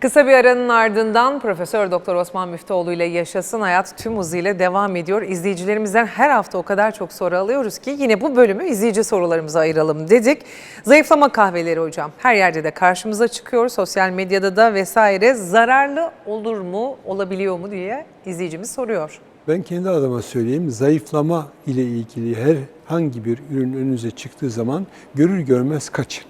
Kısa bir aranın ardından Profesör Doktor Osman Müftüoğlu ile Yaşasın Hayat tüm hızıyla devam ediyor. İzleyicilerimizden her hafta o kadar çok soru alıyoruz ki yine bu bölümü izleyici sorularımıza ayıralım dedik. Zayıflama kahveleri hocam her yerde de karşımıza çıkıyor. Sosyal medyada da vesaire zararlı olur mu, olabiliyor mu diye izleyicimiz soruyor. Ben kendi adıma söyleyeyim, zayıflama ile ilgili herhangi bir ürün önünüze çıktığı zaman görür görmez kaçın.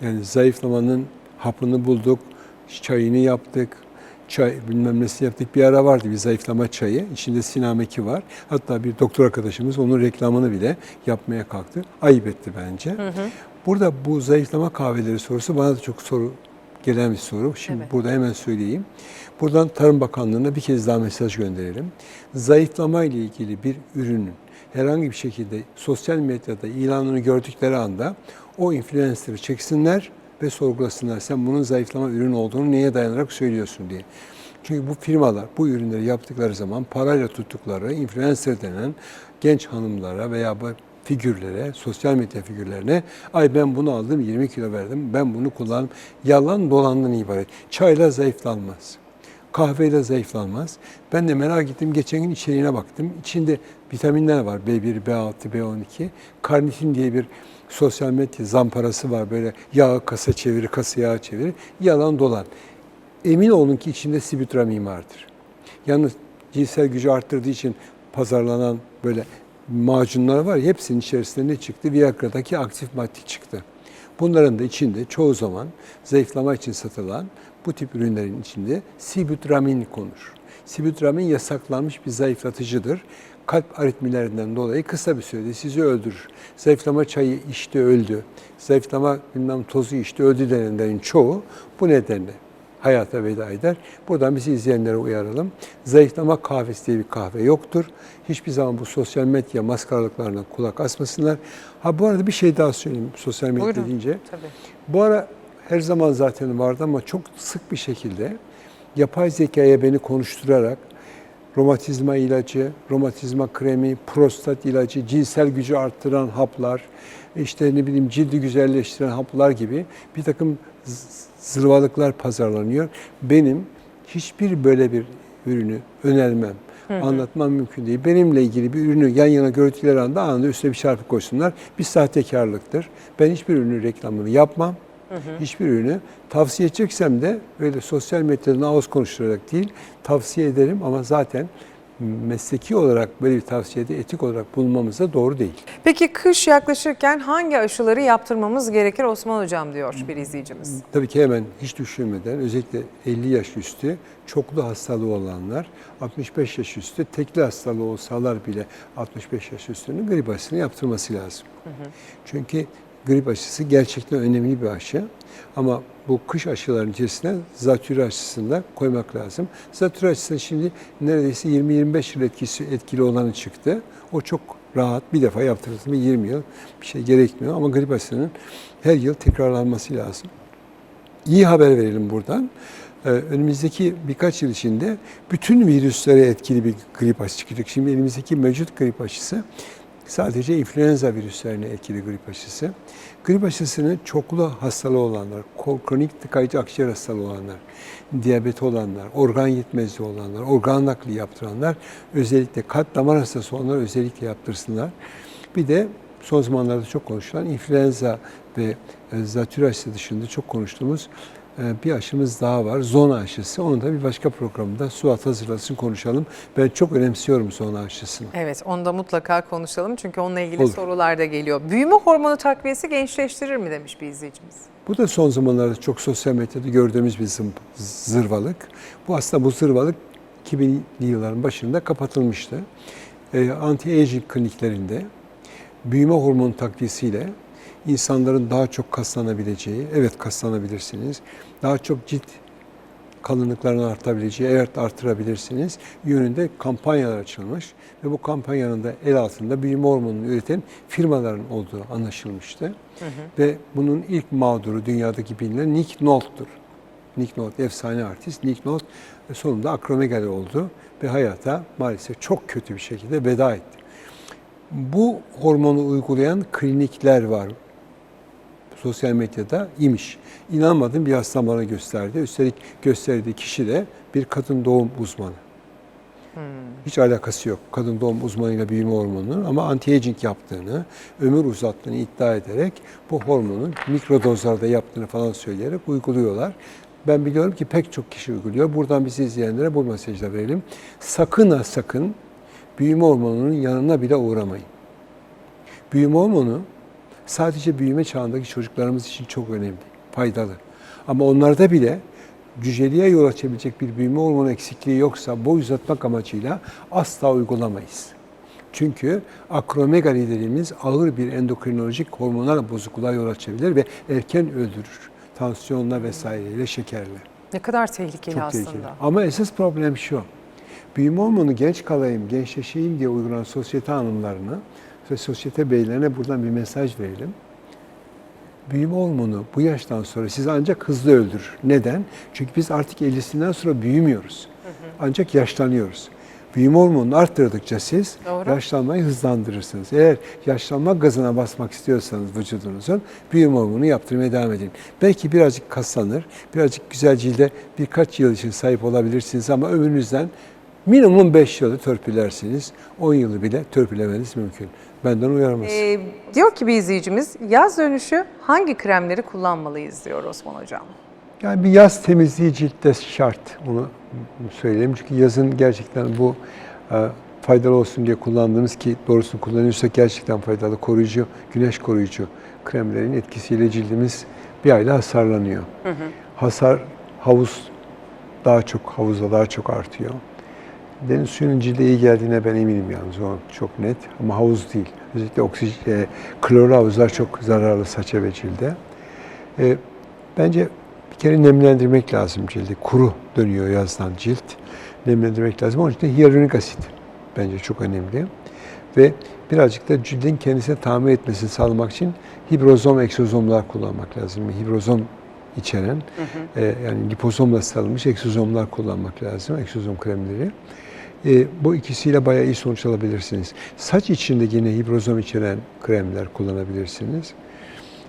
Yani zayıflamanın hapını bulduk, çayını yaptık, çay bilmem nesini yaptık. Bir ara vardı bir zayıflama çayı, içinde sinameki var. Hatta bir doktor arkadaşımız onun reklamını bile yapmaya kalktı. Ayıp etti bence. Burada bu zayıflama kahveleri sorusu bana da çok soru gelen bir soru. Şimdi Evet. burada hemen söyleyeyim. Buradan Tarım Bakanlığı'na bir kez daha mesaj gönderelim. Zayıflama ile ilgili bir ürünün herhangi bir şekilde sosyal medyada ilanını gördükleri anda o influencer'ı çeksinler ve sorgulasınlar. Sen bunun zayıflama ürün olduğunu neye dayanarak söylüyorsun diye. Çünkü bu firmalar bu ürünleri yaptıkları zaman parayla tuttukları influencer denen genç hanımlara veya figürlere, sosyal medya figürlerine ay ben bunu aldım 20 kilo verdim, ben bunu kullandım. Yalan dolandan ibaret. Çayla zayıflanmaz. Kahveyle zayıflanmaz. Ben de merak ettim. Geçen gün içeriğine baktım. İçinde vitaminler var. B1, B6, B12. Karnitin diye bir sosyal medya zamparası var. Böyle yağ kasa çeviri, kasa yağı çeviri. Yalan dolan. Emin olun ki içinde sibutramin vardır. Yalnız cinsel gücü arttırdığı için pazarlanan böyle macunlar var hepsinin içerisinde ne çıktı? Viagra'daki aktif madde çıktı. Bunların da içinde çoğu zaman zayıflama için satılan bu tip ürünlerin içinde sibutramin konur. Sibutramin yasaklanmış bir zayıflatıcıdır. Kalp aritmilerinden dolayı kısa bir sürede sizi öldürür. Zayıflama çayı içti öldü. Zayıflama bilmem tozu içti öldü denenlerin çoğu bu nedenle hayata veda eder. Buradan bizi izleyenlere uyaralım. Zayıflama kahvesi diye bir kahve yoktur. Hiçbir zaman bu sosyal medya maskaralıklarına kulak asmasınlar. Ha bu arada bir şey daha söyleyeyim sosyal medya Buyurun. deyince. Tabii. Bu ara her zaman zaten vardı ama çok sık bir şekilde yapay zekaya beni konuşturarak romatizma ilacı, romatizma kremi, prostat ilacı, cinsel gücü arttıran haplar, işte ne bileyim cildi güzelleştiren haplar gibi bir takım zırvalıklar pazarlanıyor. Benim hiçbir böyle bir ürünü önermem. Anlatmam mümkün değil. Benimle ilgili bir ürünü yan yana gördükleri anda anında üstüne bir çarpı koysunlar. Bir sahtekarlıktır. Ben hiçbir ürünün reklamını yapmam. Hiçbir ürünü tavsiye edeceksem de öyle sosyal medyadan ağız konuşturarak değil tavsiye ederim ama zaten mesleki olarak böyle bir tavsiyede etik olarak bulunmamız da doğru değil. Peki kış yaklaşırken hangi aşıları yaptırmamız gerekir Osman Hocam diyor bir izleyicimiz. Tabii ki hemen hiç düşünmeden özellikle 50 yaş üstü çoklu hastalığı olanlar 65 yaş üstü tekli hastalığı olsalar bile 65 yaş üstünün grip aşısını yaptırması lazım. Çünkü grip aşısı gerçekten önemli bir aşı. Ama bu kış aşılarının içerisine zatürre aşısını da koymak lazım. Zatürre aşısı şimdi neredeyse 20-25 yıl etkisi, etkili olanı çıktı. O çok rahat bir defa yaptırıldı mı 20 yıl bir şey gerekmiyor. Ama grip aşısının her yıl tekrarlanması lazım. İyi haber verelim buradan. Ee, önümüzdeki birkaç yıl içinde bütün virüslere etkili bir grip aşısı çıkacak. Şimdi elimizdeki mevcut grip aşısı sadece influenza virüslerine etkili grip aşısı. Grip aşısını çoklu hastalığı olanlar, kronik tıkayıcı akciğer hastalığı olanlar, diyabet olanlar, organ yetmezliği olanlar, organ nakli yaptıranlar, özellikle kalp damar hastası olanlar özellikle yaptırsınlar. Bir de son zamanlarda çok konuşulan influenza ve e, zatürre aşısı dışında çok konuştuğumuz bir aşımız daha var. Zona aşısı. Onu da bir başka programda Suat hazırlasın konuşalım. Ben çok önemsiyorum zona aşısını. Evet onu da mutlaka konuşalım çünkü onunla ilgili Olur. sorular da geliyor. Büyüme hormonu takviyesi gençleştirir mi demiş bir izleyicimiz. Bu da son zamanlarda çok sosyal medyada gördüğümüz bir zırvalık. Bu aslında bu zırvalık 2000'li yılların başında kapatılmıştı. E, Anti-aging kliniklerinde büyüme hormonu takviyesiyle insanların daha çok kaslanabileceği, evet kaslanabilirsiniz, daha çok cilt kalınlıklarını artabileceği, evet artırabilirsiniz yönünde kampanyalar açılmış ve bu kampanyanın da el altında büyüme hormonunu üreten firmaların olduğu anlaşılmıştı. Ve bunun ilk mağduru dünyadaki bilinen Nick Nolte'dur. Nick Nolte efsane artist. Nick Nolte sonunda akromegali oldu ve hayata maalesef çok kötü bir şekilde veda etti. Bu hormonu uygulayan klinikler var sosyal medyada imiş. İnanmadım bir hasta bana gösterdi. Üstelik gösterdiği kişi de bir kadın doğum uzmanı. Hiç alakası yok kadın doğum uzmanıyla büyüme hormonunun ama anti-aging yaptığını, ömür uzattığını iddia ederek bu hormonun mikrodozlarda yaptığını falan söyleyerek uyguluyorlar. Ben biliyorum ki pek çok kişi uyguluyor. Buradan bizi izleyenlere bu mesajı da verelim. Sakın ha sakın büyüme hormonunun yanına bile uğramayın. Büyüme hormonu sadece büyüme çağındaki çocuklarımız için çok önemli, faydalı. Ama onlarda bile cüceliğe yol açabilecek bir büyüme hormonu eksikliği yoksa boy uzatmak amacıyla asla uygulamayız. Çünkü akromegali dediğimiz ağır bir endokrinolojik hormonal bozukluğa yol açabilir ve erken öldürür. Tansiyonla vesaireyle, şekerle. Ne kadar tehlikeli Çok aslında. tehlikeli. Ama esas problem şu. Büyüme hormonu genç kalayım, gençleşeyim diye uygulanan sosyete hanımlarına ve sosyete beylerine buradan bir mesaj verelim. Büyüme hormonu bu yaştan sonra sizi ancak hızlı öldürür. Neden? Çünkü biz artık 50'sinden sonra büyümüyoruz. Ancak yaşlanıyoruz. Büyüme hormonunu arttırdıkça siz Doğru. yaşlanmayı hızlandırırsınız. Eğer yaşlanma gazına basmak istiyorsanız vücudunuzun büyüme hormonu yaptırmaya devam edin. Belki birazcık kaslanır, birazcık güzel cilde birkaç yıl için sahip olabilirsiniz ama ömrünüzden minimum 5 yılı törpülersiniz. 10 yılı bile törpülemeniz mümkün. Benden uyarması. Ee, diyor ki bir izleyicimiz yaz dönüşü hangi kremleri kullanmalıyız diyor Osman Hocam. Yani bir yaz temizliği ciltte şart. Onu söyleyeyim. Çünkü yazın gerçekten bu e, faydalı olsun diye kullandığımız ki doğrusunu kullanıyorsak gerçekten faydalı koruyucu, güneş koruyucu kremlerin etkisiyle cildimiz bir ayla hasarlanıyor. Hasar havuz daha çok havuzda daha çok artıyor. Deniz suyunun cilde iyi geldiğine ben eminim yalnız o çok net ama havuz değil. Özellikle oksijen, e, klorlu havuzlar çok zararlı saça ve cilde. E, bence bir kere nemlendirmek lazım cildi. Kuru dönüyor yazdan cilt. Nemlendirmek lazım. Onun için de hyaluronik asit bence çok önemli. Ve birazcık da cildin kendisine tamir etmesini sağlamak için hibrozom egzozomlar kullanmak lazım. Hibrozom içeren e, yani lipozomla sarılmış egzozomlar kullanmak lazım. Egzozom kremleri. E, bu ikisiyle bayağı iyi sonuç alabilirsiniz. Saç için de yine hibrozom içeren kremler kullanabilirsiniz.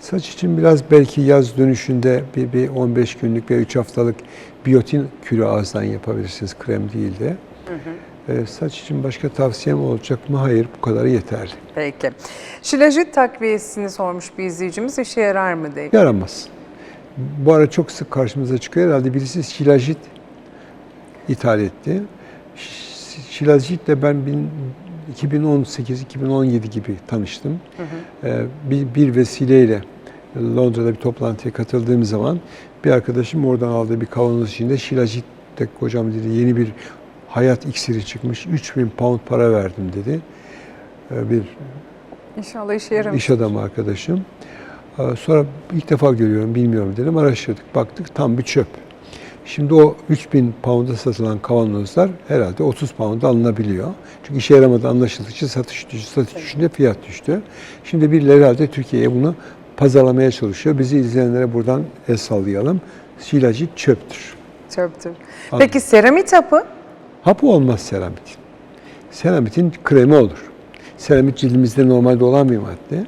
Saç için biraz belki yaz dönüşünde bir, bir 15 günlük ve 3 haftalık biyotin kürü ağızdan yapabilirsiniz krem değil de. E, saç için başka tavsiyem olacak mı? Hayır, bu kadarı yeterli. Peki. Şilajit takviyesini sormuş bir izleyicimiz işe yarar mı diye. Yaramaz. Bu ara çok sık karşımıza çıkıyor. Herhalde birisi şilajit ithal etti. Ş- Şilajitle ben bin- 2018-2017 gibi tanıştım. Ee, bir, bir vesileyle Londra'da bir toplantıya katıldığım zaman bir arkadaşım oradan aldığı bir kavanoz içinde şilajit de hocam dedi yeni bir hayat iksiri çıkmış. 3000 pound para verdim dedi. Ee, bir İnşallah işe yarar. iş adamı arkadaşım. Ee, Sonra ilk defa görüyorum, bilmiyorum dedim. Araştırdık, baktık tam bir çöp. Şimdi o 3000 pound'a satılan kavanozlar herhalde 30 pound'a alınabiliyor. Çünkü işe yaramadı anlaşıldıkça satış düştü, satış düşünce fiyat düştü. Şimdi birileri herhalde Türkiye'ye bunu pazarlamaya çalışıyor. Bizi izleyenlere buradan el sallayalım. Silajit çöptür. Çöptür. Peki seramit hapı? Hapı olmaz seramitin. Seramitin kremi olur. Seramit cildimizde normalde olan bir madde.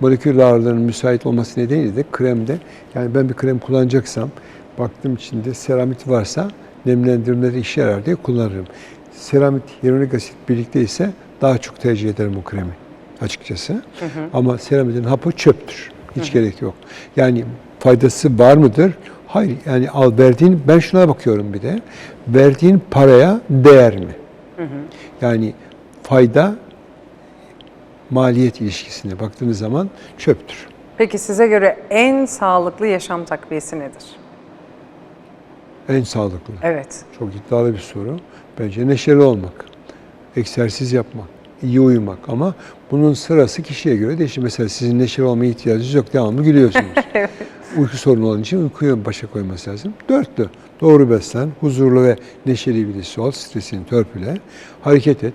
Molekül ağırlığının müsait olması nedeniyle de kremde, yani ben bir krem kullanacaksam, baktım içinde seramit varsa nemlendirmede işe yarar diye kullanırım. Seramit, hyaluronik asit birlikte ise daha çok tercih ederim bu kremi açıkçası. Ama seramitin hapı çöptür. Hiç gerek yok. Yani faydası var mıdır? Hayır. Yani al verdiğin, ben şuna bakıyorum bir de. Verdiğin paraya değer mi? Yani fayda maliyet ilişkisine baktığınız zaman çöptür. Peki size göre en sağlıklı yaşam takviyesi nedir? En sağlıklı. Evet. Çok iddialı bir soru. Bence neşeli olmak, egzersiz yapmak, iyi uyumak ama bunun sırası kişiye göre değişir. Mesela sizin neşeli olmaya ihtiyacınız yok, devamlı gülüyorsunuz. Uyku sorunu olan için uykuyu başa koyması lazım. Dörtlü, doğru beslen, huzurlu ve neşeli birisi ol, stresini törpüle, hareket et.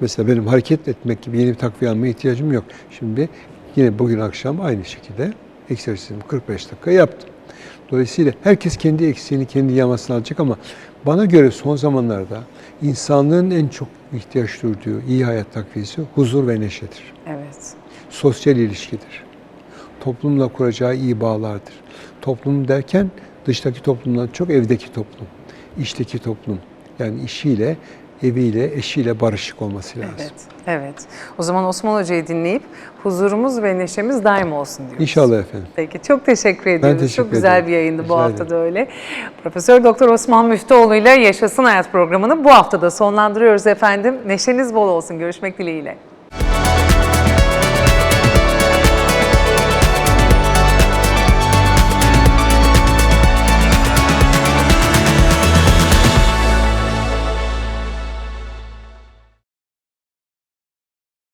Mesela benim hareket etmek gibi yeni bir takviye almaya ihtiyacım yok. Şimdi yine bugün akşam aynı şekilde egzersizimi 45 dakika yaptım. Dolayısıyla herkes kendi eksiğini, kendi yamasını alacak ama bana göre son zamanlarda insanlığın en çok ihtiyaç duyduğu iyi hayat takviyesi huzur ve neşedir. Evet. Sosyal ilişkidir. toplumla kuracağı iyi bağlardır. Toplum derken dıştaki toplumdan çok evdeki toplum, işteki toplum. Yani işiyle, eviyle, eşiyle barışık olması lazım. Evet, evet. O zaman Osman Hoca'yı dinleyip huzurumuz ve neşemiz daim olsun diyoruz. İnşallah efendim. Peki çok teşekkür ediyoruz. teşekkür çok güzel ederim. bir yayındı bu Rica hafta ederim. da öyle. Profesör Doktor Osman Müftüoğlu ile Yaşasın Hayat programını bu hafta da sonlandırıyoruz efendim. Neşeniz bol olsun. Görüşmek dileğiyle.